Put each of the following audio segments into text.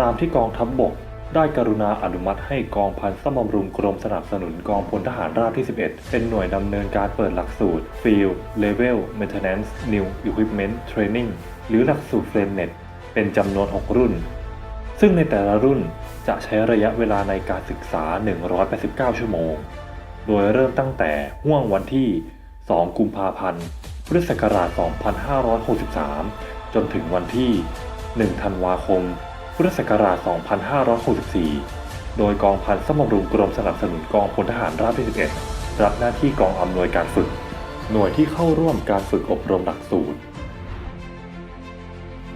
ตามที่กองทัพบบก ได้กรุณาอนุมัติให้กองพันซ่อมบำรุงกรมสนับสนุนกองพลทหารราบที่ 11 เป็นหน่วยดำเนินการเปิดหลักสูตร Field Level Maintenance New Equipment Training หรือหลักสูตร FrameNet เป็นจำนวน 6 รุ่น ซึ่งในแต่ละรุ่นจะใช้ระยะเวลาในการศึกษา 189 ชั่วโมง โดยเริ่มตั้งแต่ห่วงวันที่ 2 กุมภาพันธ์ พุทธศักราช 2563 จนถึงวันที่ 1 ธันวาคม พุทธศักราช 2564 โดยกองพันสมบรุงกรมสนับสนุนกองพลทหารราบที่ 11 รับหน้าที่กองอำนวยการฝึก หน่วยที่เข้าร่วมการฝึกอบรมหลักสูตร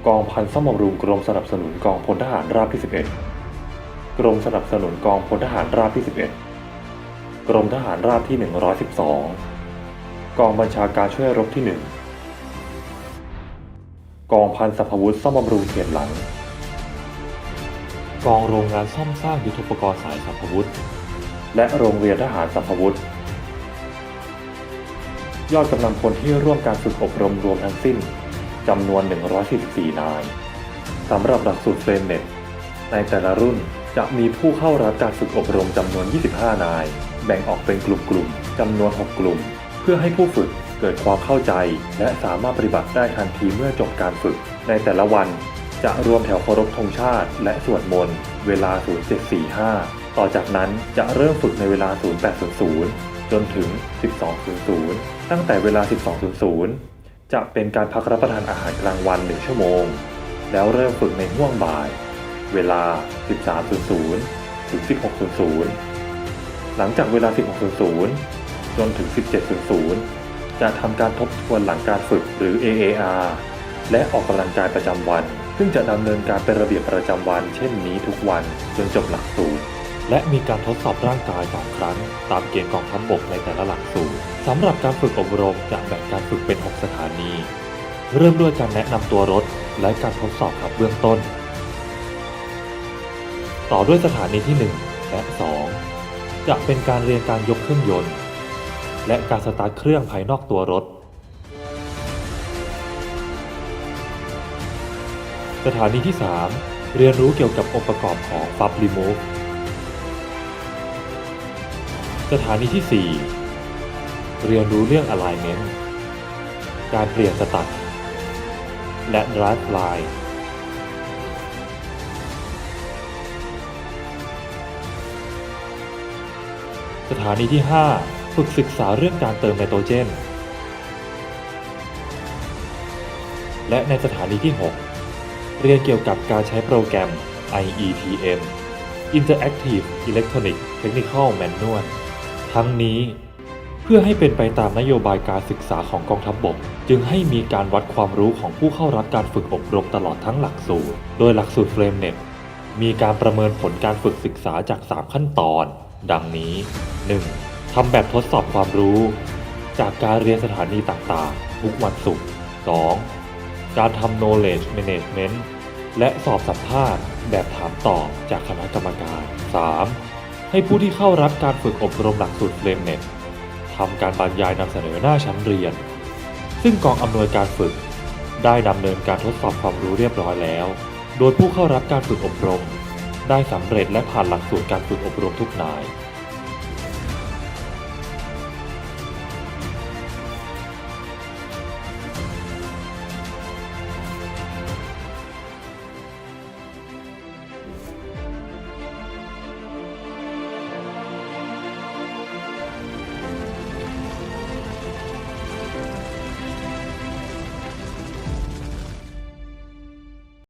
กองพันซ่อมบรุงกรมสนับสนุนกองพลทหารราบที่ 11 กรมสนับสนุนกองพลทหารราบที่ 11 กรมทหารราบที่ 112 กองบัญชาการช่วยรบที่ 1 กองพันสัพพวุธซ่อมบำรุงเขตหลัง กองโรงงานซ่อมสร้างยุทโธปกรณ์สายสัพพวุธ และโรงเรียนทหารสัพพวุธ ยอดกำลังพลที่ร่วมการฝึกอบรมรวมทั้งสิ้นจำนวน 144 นาย สำหรับหลักสูตรเฟรมเน็ต ในแต่ละรุ่นจะมีผู้เข้ารับการฝึกอบรมจำนวน 25 นาย แบ่งออกเป็นกลุ่มๆจำนวน 6 กลุ่ม เพื่อให้ผู้ฝึกเกิดความเข้าใจ และสามารถปฏิบัติได้ทันทีเมื่อจบการฝึก ในแต่ละวัน จะรวมแถวเคารพธงชาติ และสวดมนต์เวลา 0745 ต่อจากนั้นจะเริ่มฝึกในเวลา 0800 จนถึง 1200 ตั้งแต่เวลา 1200 จะเป็นการพักรับประทานอาหารกลางวัน 1 ชั่วโมง แล้วเริ่มฝึกในห่วงบ่าย เวลา 13.00 ถึง 16.00 หลังจากเวลา 16.00 จนถึง 17.00 จะทำการทบทวนหลังการฝึกหรือ AAR และออกกำลังกายประจำวัน ซึ่งจะดำเนินการเป็นระเบียบประจำวันเช่นนี้ทุกวันจนจบหลักสูตร และมีการทดสอบร่างกายสองครั้ง ตามเกณฑ์กองทัพบกในแต่ละหลักสูตรสำหรับการฝึกอบรมจะแบ่งการฝึกเป็น 6 สถานี เริ่มด้วยการแนะนำตัวรถ และการทดสอบขับเบื้องต้น ต่อด้วยสถานีที่ 1 และ 2 จะเป็นการเรียนการยกเครื่องยนต์ และการสตาร์ทเครื่องภายนอกตัวรถ สถานีที่ 3 เรียนรู้เกี่ยวกับองค์ประกอบของ Fab Remove สถานีที่ 4 เรียนรู้เรื่อง Alignment การเปลี่ยนสตัดและ Drive Line สถานีที่ 5 ฝึกศึกษาเรื่องการเติมไนโตรเจน และในสถานีที่ 6 เรียนเกี่ยวกับการใช้โปรแกรม IETM Interactive Electronic Technical Manual ทั้งนี้เพื่อให้เป็นไปตามนโยบายการศึกษาของกองทัพบบก จึงให้มีการวัดความรู้ของผู้เข้ารับการฝึกอบรมตลอดทั้งหลักสูตร โดยหลักสูตร FrameNet มีการประเมินผลการฝึกศึกษาจาก 3 ขั้นตอน ดังนี้ 1. ทำแบบทดสอบความรู้ จากการเรียนสถานีต่างๆ ทุกวันศุกร์ 2. การทำ knowledge management และสอบสัมภาษณ์ แบบถามตอบจากคณะกรรมการ 3. ให้ผู้ที่เข้ารับการฝึกอบรมหลักสูตร FrameNet ทำการบรรยายนำเสนอหน้าชั้นเรียน ซึ่งกองอำนวยการฝึก ได้ดำเนินการทดสอบความรู้เรียบร้อยแล้ว โดยผู้เข้ารับการฝึกอบรม ได้สำเร็จและผ่านหลักสูตรการฝึกอบรมทุกนาย